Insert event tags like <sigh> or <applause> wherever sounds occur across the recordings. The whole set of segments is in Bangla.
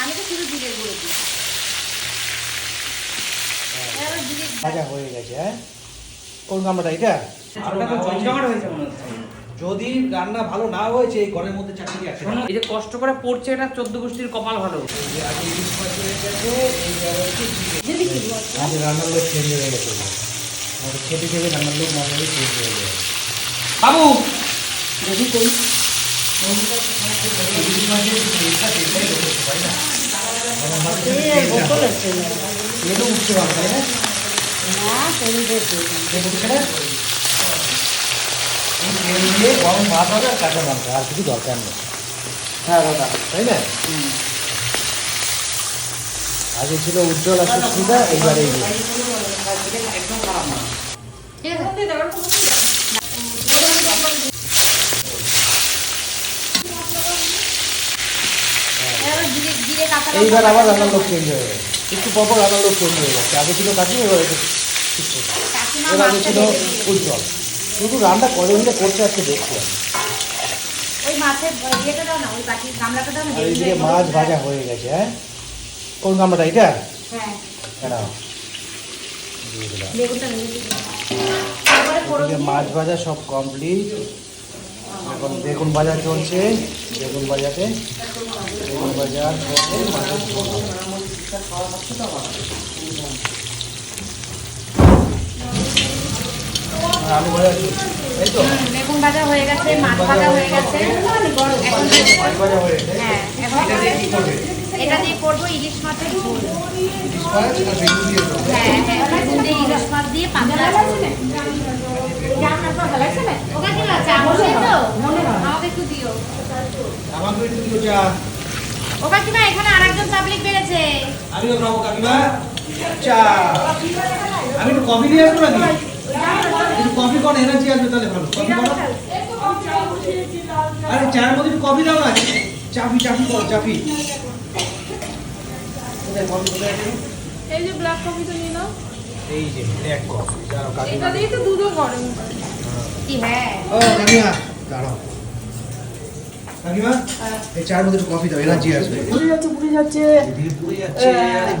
আমি তো শুধু জিরে গুঁড়ো দিই ভাজা হয়ে গেছে হ্যাঁ কোন গামলাটা এটা যদি রান্না ভালো না হয়েছে এই ঘরের মধ্যে চাকরি আছে। এই যে কষ্ট করে পড়ছে এটা চোদ্দ গোষ্ঠীর কপাল ভালো। হয়ে চেঞ্জ হয়ে গেছে। খেতে খেতে রান্নার লোক নর্মালি চেঞ্জ হয়ে গেছে বাবু! কই গরম ভাত হবে আর কাঁচা লঙ্কা আর কিছু দরকার নেই হ্যাঁ তাই না আগে ছিল উজ্জ্বল আর সুস্মিতা এইবার ঠিক আছে এবার জিরে জিরে কাঁচা লঙ্কা এইবার আবার রান্নার লোক চেঞ্জ হয়ে গেছে একটু পর রান্নার লোক চেঞ্জ হয়ে গেছে আগে ছিল কাকি এবার এবার আগে ছিল উজ্জ্বল। শুধু রান্না কজন মিলে করছে আজকে দেখছি। এইদিকে মাছ ভাজা হয়ে গেছে হ্যাঁ? কোন গামলাটা এটা হ্যাঁ। এদিকে দিয়ে- মাছ ভাজা সব কমপ্লিট এখন বেগুন ভাজা চলছে। বেগুন ভাজাতে হুম, বেগুন ভাজা হয়ে গেছে মাছ ভাজা হয়ে গেছে। হয়ে গেছে। এখন এটা দিয়ে কি করবে? ইলিশ মাছের ঝোল। হ্যাঁ হ্যাঁ ইলিশ মাছ দিয়ে পাতলা ঝোল ওটা কি আছে আমলে তো? আমাকে একটু দিও। আমাকে একটু দিও চা। ও কাকিমা এখানে আরেকজন পাবলিক বেড়েছে আমিও খাব কাকিমা। চা আমি একটু কফি নিয়ে আসব নাকি? একটু কফি করো এনার্জি আসবে তাহলে ভালো। কফি করো। আরে চায়ের মধ্যে একটু কফি দাও না। চাপি চাপি করো চাপি। কোথায় কফি কোথায় এই যে ব্ল্যাক কফিটা নিয়ে নাও। এই যে এক কাপ দাঁড়াও এটা কাকিমা দিয়ে তো দুধও গরম কি হ্যাঁ? ও কাকিমা দাঁড়াও। কাকিমা এই চায়ের মধ্যে কফি দাও এনার্জি আসবে। পুড়ে যাচ্ছে পুড়ে যাচ্ছে এদিকে যাচ্ছে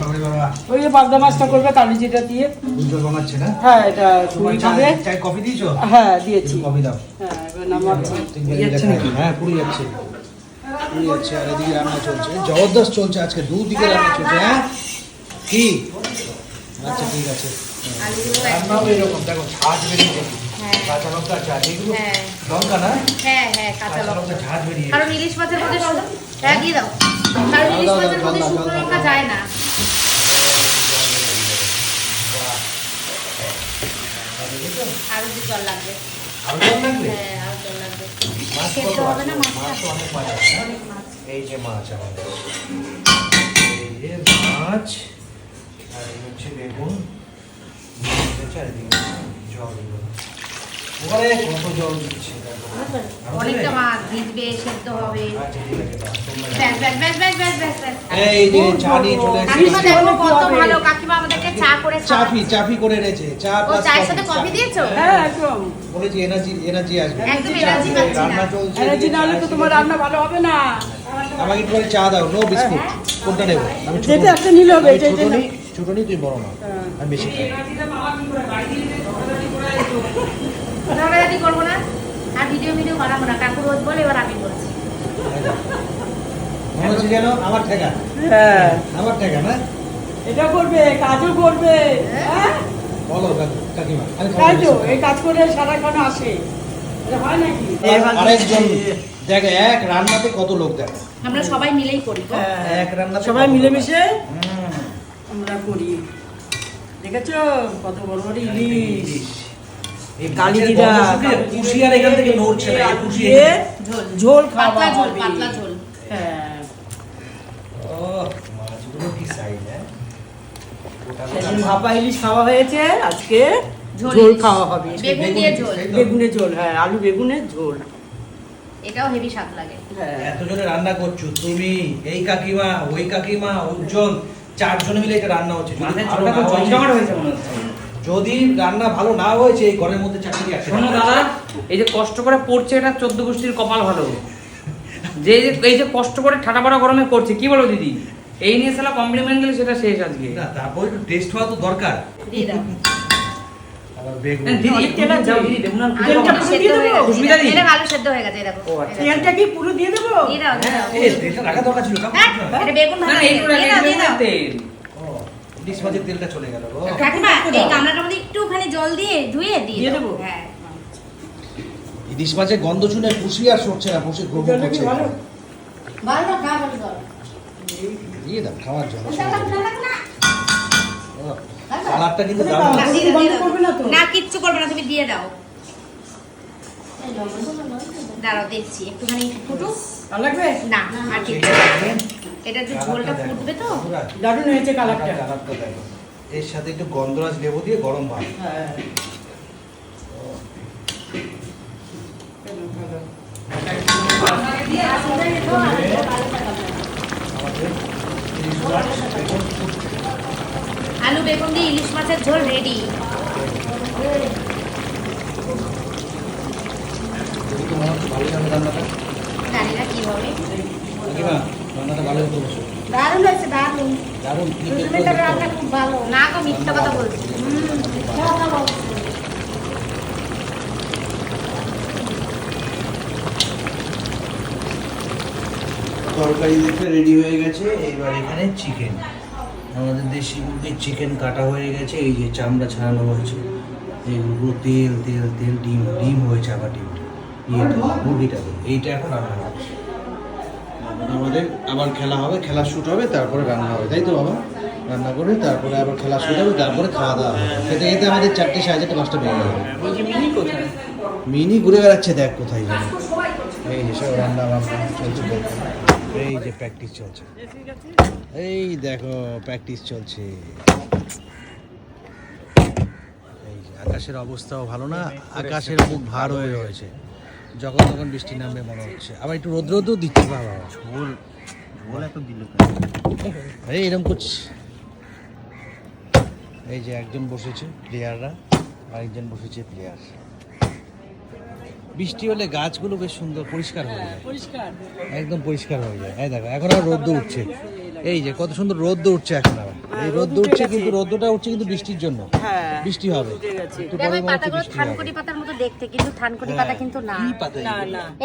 বাবা বাবা। ওই যে পাবদা মাছটা করবে কালি যেটা দিয়ে। উজ্জ্বল বানাচ্ছে না? হ্যাঁ এটা পুরি চা হবে কফি দিয়েছ? হ্যাঁ দিয়েছি। কফি দাও। হ্যাঁ এবার নামাচ্ছি যাচ্ছে নাকি? হ্যাঁ পুড়ে যাচ্ছে। আর এদিকে রান্না চলছে। জবরদস্ত চলছে আজকে দুদিকে রান্না চলছে হ্যাঁ? কি? আচ্ছা ঠিক আছে। রান্নাও এরকম দেখো হ্যাঁ। কাঁচা লঙ্কা ঝাঁজ এগুলো হ্যাঁ। লঙ্কা না হ্যাঁ হ্যাঁ কাঁচা কাঁচা লঙ্কা লঙ্কা ঝাঁজ বেরিয়ে কারণ ইলিশ মাছের মধ্যে হ্যাঁ দিয়ে দাও। কারণ ইলিশ মাছের মধ্যে শুকনো লঙ্কা যায় না। আরও জল লাগবে। আরও জল লাগবে? হ্যাঁ আরও জল লাগবে। মাছ কত হবে না মাছ? অনেক মাছ আছে হ্যাঁ? অনেক মাছ। এই যে মাছ আমাদের। এই যে মাছ আর এই হচ্ছে বেগুন জল কত জল দিচ্ছে? অনেকটা মাছ ভিজবে সেদ্ধ হবে। এই যে চা নিয়ে চলে এসেছি। কত ভালো কাকিমা আমাদেরকে চা করে চাপি চাপি করে এনেছে চা ও চায়ের সাথে কফি দিয়েছ? হ্যাঁ একদম। বলেছি এনার্জি এনার্জি আসবে। একদম চা পাচ্ছি রান্না চলছে এনার্জি না হলে তো তোমার রান্না ভালো হবে না। আমাকে একটু চা দাও নো বিস্কুট কোনটা নেব? আমি যেটা একটা নিলে হবে, ছোট তুই বড় না। হ্যাঁ। আমি বেশি খাই। ঝগড়াঝাটি করব না। আর ভিডিও ভিডিও বানাবো না। কাকু রোজ বলে এবার আমি বলছি। আমার ঠেকা। হ্যাঁ। আমার ঠেকা না? এটা করবে কাজও করবে। হ্যাঁ? বলো কাকিমা আমি খাব তাই তো বেশি। এই কাজ করে সারাক্ষণ আসে। এটা হয় আরেকজন দেখ এক রান্নাতে কত লোক দেখ। আমরা সবাই মিলেই করি হ্যাঁ, এক রান্নাতে সবাই মিলেমিশে আমরা করি। দেখেছ? কত বড় বড় ইলিশ। কুশিয়ার এখান থেকে নড়ছে না ঝোল ঝোল খাওয়া পাতলা ঝোল হবে। পাতলা ঝোল। হ্যাঁ। ও মাছগুলো কি সাইজ হ্যাঁ? গোটা গোটা। সেদিন মাছ। ভাপা ইলিশ খাওয়া হয়েছে আজকে ঝোল ঝোল খাওয়া হবে। বেগুন দিয়ে ঝোল। বেগুনের ঝোল হ্যাঁ আলু বেগুনের ঝোল। এটাও হেভি স্বাদ লাগে। হ্যাঁ। এতজনে রান্না করছ তুমি এই কাকিমা ওই কাকিমা উজ্জ্বল চারজনে মিলে এটা রান্না জমজমাট হয়েছে মনে হচ্ছে। যদি রান্না ভালো না হয়েছে এই ঘরের মধ্যে চাকরি আছে শোনো দাদা এই যে কষ্ট করে পড়ছে এটা চোদ্দ গোষ্ঠীর কপাল ভালো। যে এই যে- কষ্ট করে ঠাটা পড়া গরমে করছে কি বলো দিদি? এই নিয়ে সালা কমপ্লিমেন্ট দিলে সেটা শেষ আজকে। না তারপর একটু টেস্ট হওয়া তো দরকার। দিয়ে দাও। বেগুন। আলু তেলটা আচ্ছা। চলে গেল গো কাকিমা এই গামলাটার মধ্যে একটুখানি জল দিয়ে ধুয়ে দিয়ে। দেবো? হ্যাঁ ইলিশ মাছের গন্ধ শুনে পুষি আর সরছে না বসে গ্রহণ করছে ভালো? ভালো ভালো জল দিয়ে দাও খাওয়ার ঠান্ডা না কালারটা কিন্তু। না, দিয়ে দাও? না কিচ্ছু করবে না তুমি দিয়ে দাও দাঁড়াও দেখছি। একটুখানি ফুটুক ভালো লাগবে? না আর কি এটা একটু ঝোলটা ফুটবে তো? দারুণ হয়েছে কালারটা কালারটা দেখো। এর সাথে একটু গন্ধরাজ লেবু দিয়ে গরম ভাত। হ্যাঁ। আলু বেগুন দিয়ে ইলিশ মাছের ঝোল রেডি যদি তোমার ভালো লাগে রান্নাটা জানি না কি হবে কাকিমা, রান্নাটা ভালো হতো দারুণ হয়েছে দারুণ। দারুণ কিন্তু রান্না খুব ভালো। না গো মিথ্যা কথা বলছি। তরকারি দেখে রেডি হয়ে গেছে এবার এখানে চিকেন আমাদের দেশি মুরগির চিকেন কাটা হয়ে গেছে এই যে চামড়া ছাড়ানো হয়েছে। এইগুলো তেল তেল তেল ডিম ডিম হয়েছে আবার ডিম ইয়েটা মুরগিটাতে এইটা এখন রান্না হচ্ছে আমাদের আবার খেলা হবে খেলা শুট হবে তারপরে রান্না হবে। তাই তো বাবা? রান্না করে তারপরে আবার খেলা শুট হবে তারপরে খাওয়া দাওয়া হবে। খেতে খেতে আমাদের চারটে সাড়ে চারটে পাঁচটা বেজে যাবে। মিনি ঘুরে বেড়াচ্ছে দেখ কোথায় জানি এই যে সব রান্না বান্না চলছে এই যে প্র্যাকটিস চলছে। এই দেখো প্র্যাকটিস চলছে। এই আকাশের অবস্থাও ভালো না আকাশের মুখ ভার হয়ে রয়েছে। যখন তখন বৃষ্টি নামবে মনে হচ্ছে। আবার একটু রোদ রোদও দিচ্ছে বাবা। ঝোল ঝোল এত দিল এই এরকম করছিস। এই যে একজন বসেছে প্লেয়াররা আরেকজন বসেছে প্লেয়ার বৃষ্টি হলে গাছগুলো বেশ সুন্দর পরিষ্কার হয়ে যায়। পরিষ্কার। একদম পরিষ্কার হয়ে যায়। এই দেখো এখন আর রোদ্দ উঠছে। এই যে কত সুন্দর রোদ্দ উঠছে এখন আবার। এই রোদ উঠছে কিন্তু রোদ্দটা উঠছে কিন্তু বৃষ্টির জন্য। হ্যাঁ বৃষ্টি হবে। পাতাগুলো থানকুনি পাতার মতো দেখতে কিন্তু থানকুনি হ্যাঁ। পাতা কিন্তু না।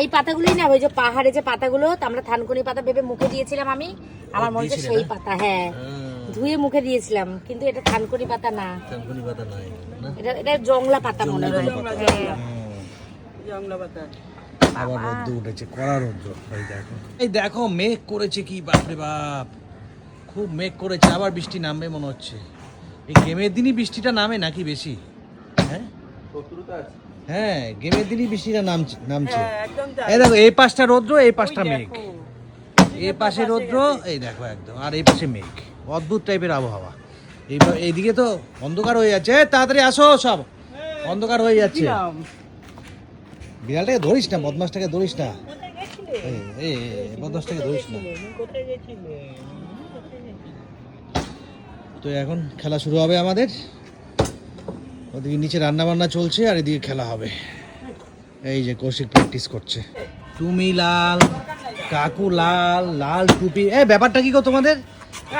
এই পাতাগুলোই না ওই যে পাহাড়ে যে পাতাগুলো আমরা থানকুনি পাতা ভেবে মুখে দিয়েছিলাম আমি। আমার মনে হচ্ছে সেই পাতা হ্যাঁ। হ্যাঁ, ধুয়ে মুখে দিয়েছিলাম কিন্তু এটা থানকুনি পাতা না। থানকুনি পাতা না এটা এটা জংলা পাতা মনে হয়। জংলা পাতা। হ্যাঁ। জংলা পাতা। আবার রোদ্দ উঠেছে কড়া রোদ্দ এই দেখো। এই দেখো মেঘ করেছে কি বাপরে বাপ। খুব মেঘ করেছে আবার বৃষ্টি নামবে মনে হচ্ছে। এই গেমের দিনই বৃষ্টিটা নামে নাকি বেশি? হ্যাঁ? হ্যাঁ গেমের দিনই বৃষ্টিটা নামছে নামছে। হ্যাঁ। এই দেখো এই পাশটা রৌদ্র এই পাশটা মেঘ। এই পাশে রৌদ্র এই দেখো একদম আর এই পাশে মেঘ। অদ্ভুত টাইপের আবহাওয়া। এই এইদিকে তো অন্ধকার হয়ে যাচ্ছে। তাড়াতাড়ি আসো সব। অন্ধকার হয়ে যাচ্ছে। বিড়ালটাকে ধরিস না বদমাসটাকে ধরিস না? এই বদমাসটাকে ধরিস না? তো এখন খেলা শুরু হবে আমাদের। ওদিকে নিচে রান্না বান্না চলছে আর এদিকে খেলা হবে। এই যে কৌশিক প্র্যাকটিস করছে। তুমি লাল কাকু লাল লাল টুপি। এ ব্যাপারটা কি গো তোমাদের?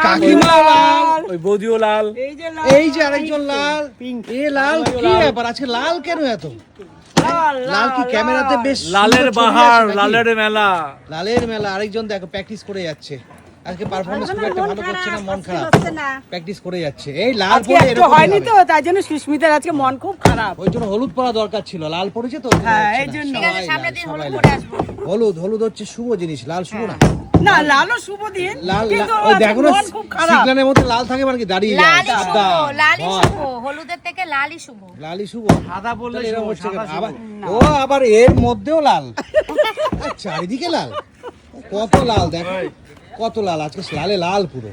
কাকিমা লাল। ওই বৌদিও লাল। এই যে লাল, এই যে আরেকজন লাল। এ লাল কি ব্যাপার? আজকে লাল কেন এত? লাল, লাল কি ক্যামেরাতে বেশ লালের সুন্দর বাহার লালের মেলা। লালের মেলা আরেকজন দেখো প্র্যাকটিস করে যাচ্ছে। আজকে পারফরমেন্স খুব একটা ভালো করছে না মন খারাপ। প্র্যাকটিস করে যাচ্ছে। এই লাল পরে একটু এরকমই হয়নি তো তাই জন্য সুস্মিতার আজকে মন খুব খারাপ। ওই জন্য হলুদ পরা দরকার ছিল লাল পড়েছে তো হ্যাঁ, এই জন্য। সামনের দিন হলুদ পরে আসব। হলুদ হলুদ হচ্ছে শুভ জিনিস লাল শুভ না। না লালও শুভ দিন লাল ওই দেখো না মন খুব খারাপ। মধ্যে লাল থাকে মানে কি দাঁড়িয়ে যায় লালই শুভ সাদা লালই হলুদের থেকে লালই শুভ। লালই শুভ। সাদা বললে এরকম হচ্ছে ও আবার এর মধ্যেও লাল। চারিদিকে লাল। কত লাল দেখো। কত লাল আজকে লালে লাল পুরো।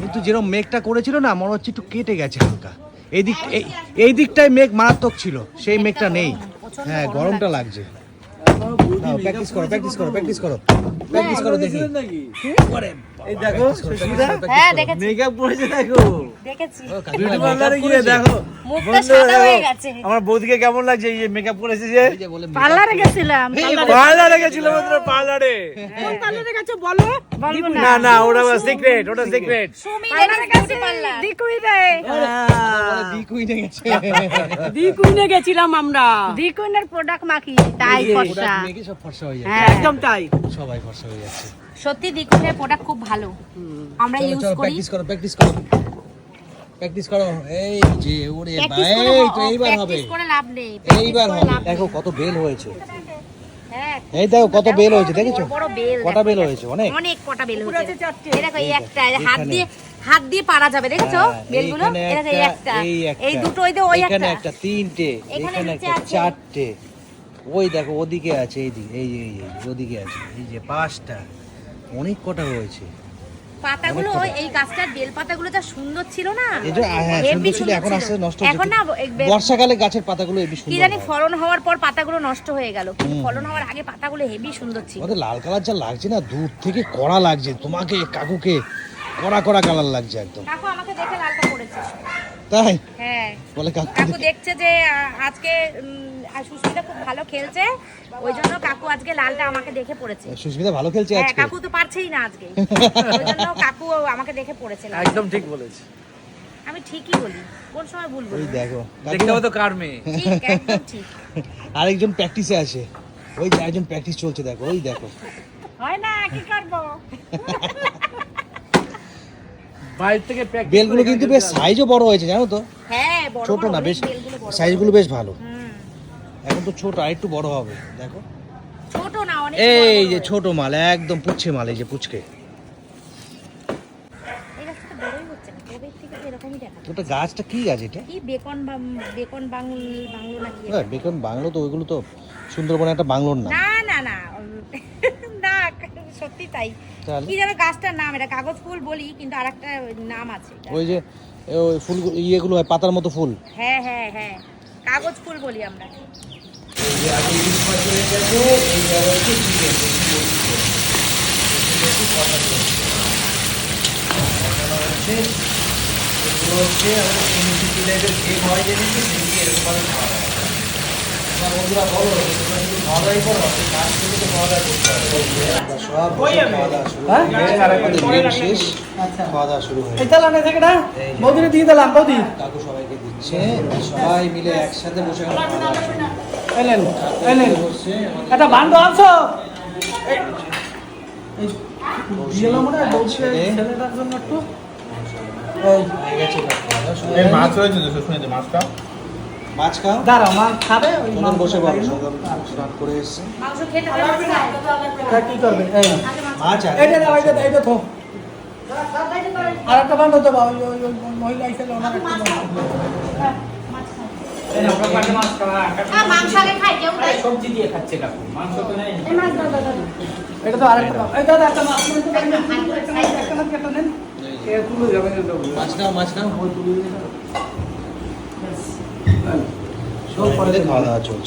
কিন্তু যেরকম মেঘটা করেছিল না মনে হচ্ছে একটু কেটে গেছে হালকা। এই দিক এই- এই দিকটায় মেঘ মারাত্মক ছিল সেই মেঘটা নেই। হ্যাঁ গরমটা লাগছে। প্র্যাকটিস করো প্র্যাকটিস করো প্র্যাকটিস করো। প্র্যাকটিস করো দেখি। এই দেখো হ্যাঁ দেখেছি মেকআপ করেছে দেখো। দেখেছি। বিউটি পার্লারে গিয়ে দেখো। মুখটা সাদা হয়ে গেছে। আমার বৌদিকে কেমন লাগছে? এই যে মেকআপ করেছে যে পার্লারে গেছিলাম পার্লারে পার্লারে পার্লারে গেছে বলো? বলব না। না। ওটা সিক্রেট ওটা secret Sumi ladies beauty parlour the queen রে দি কুইনে। গেছিলাম আমরা। প্রোডাক্ট মাখি তাই ফর্সা। হ্যাঁ। একদম তাই। সবাই ফর্সা হয়ে যাচ্ছে। সত্যি দিকুনের প্রোডাক্ট খুব ভালো। আমরা ইউজ করি। প্র্যাকটিস করো প্র্যাকটিস করো। প্র্যাকটিস করো। এই যে ওরে ভাই এই তো এইবার হবে। প্র্যাকটিস করে লাভ নেই। এইবার হবে। দেখো কত বেল হয়েছে। হ্যাঁ এই দেখো কত বেল হয়েছে দেখেছ বড় বড় বেল কটা বেল হয়েছে? অনেক। অনেক কটা বেল হয়েছে। এই দেখো এই একটা হাত দিয়ে হাত দিয়ে পারা যাবে দেখেছ? হ্যাঁ, বেলগুলো? এই দেখো এই একটা এই একটা। এই দুটো ওই ওই এখানে একটা। একটা তিনটে। এখানে এখানে একটা চারটে। ওই দেখো ওদিকে আছে এই দিকে এই এই ওদিকে আছে। এই যে পাঁচটা। অনেক কটা হয়েছে পাতাগুলো এই গাছটার বেল পাতাগুলো যা সুন্দর ছিল না? হ্যাঁ হেব্বি সুন্দর ছিল এখন আস্তে নষ্ট এখন না বর্ষাকালে গাছের পাতাগুলো এবি কি জানি ফলন হওয়ার পর পাতাগুলো নষ্ট হয়ে গেল ফলন হওয়ার আগে পাতাগুলো হেভি সুন্দর ছিল। আমাদের লাল কালার যা লাগছে না দূর থেকে কড়া লাগছে। তোমাকে কাকুকে কড়া কড়া কালার লাগছে একদম। কাকু আমাকে দেখে লালটা পড়েছে। তাই? হ্যাঁ। বলে কাকু দেখছে যে আজকে আর সুস্মিতা খুব ভালো খেলছে। ওই জন্য কাকু আজকে লালটা আমাকে দেখে পড়েছে। সুস্মিতা ভালো খেলছে হ্যাঁ আজকে। কাকু তো পারছেই না আজকে। <laughs> ওই জন্য কাকু আমাকে দেখে পড়েছে একদম ঠিক বলেছে। আমি ঠিকই বলি। কোন সময় ভুল বলি? দেখো দেখতে হবে তো কার মেয়ে। ঠিক একদম ঠিক। <laughs> আরেকজন প্র্যাকটিসে আছে ওই যে একজন প্র্যাকটিস চলছে দেখো ওই দেখো। হয় না কি করব? বাইরে থেকে বেলগুলো কিন্তু বেশ সাইজও বড় হয়েছে জানো তো? হ্যাঁ ছোট না বেশ বেলগুলো বড় বড়। সাইজগুলো বেশ ভালো। এখন তো ছোট আর একটু বড় হবে দেখো। ছোট না অনেক এই যে। ছোট মাল একদম পুচ্ছে মাল এই যে পুচকে। না ওটা গাছটা কি গাছ এটা? কি বেকন বেকন বাংল নাকি এটা? হ্যাঁ বেকন বাংলো তো ওইগুলো তো সুন্দরবনে একটা বাংলোর নাম। না না না <laughs> না সত্যি তাই। কি যেন গাছটার নাম এটা কাগজ ফুল বলি কিন্তু আরেকটা নাম আছে ওই যে ওই ফুল ইয়েগুলো হয় পাতার মতো ফুল। হ্যাঁ হ্যাঁ হ্যাঁ। কাগজ ফুল বলি আমরা। সব বসে খাওয়া দাওয়া শুরু হয়ে মেন শেষ খাওয়া দাওয়া শুরু হয়ে এই না? থেকে না বৌদিরে দিয়ে দিলাম বৌদি। কাকু সবাইকে দিচ্ছে সবাই মিলে একসাথে বসে। এলেন এলেন। মনে হয় হয়ে দাওয়া শুরু। এই মাছ মাছটা মাছ খাও। দাঁড়াও খাবে ওই বসে স্নান করে এসছে। মাংস খেতে পারবে না তা কি করবে? মাছ আছে দাও থো আর একটা ওই মহিলা ওনার হ্যাঁ সবজি দিয়ে খাচ্ছে কাকু মাংস তো নেই। এটা তো আরেকটা। একটা মাছ। একটা মাছ, নেন। নাও নাও। সব পরে খাওয়া দাওয়া চলছে।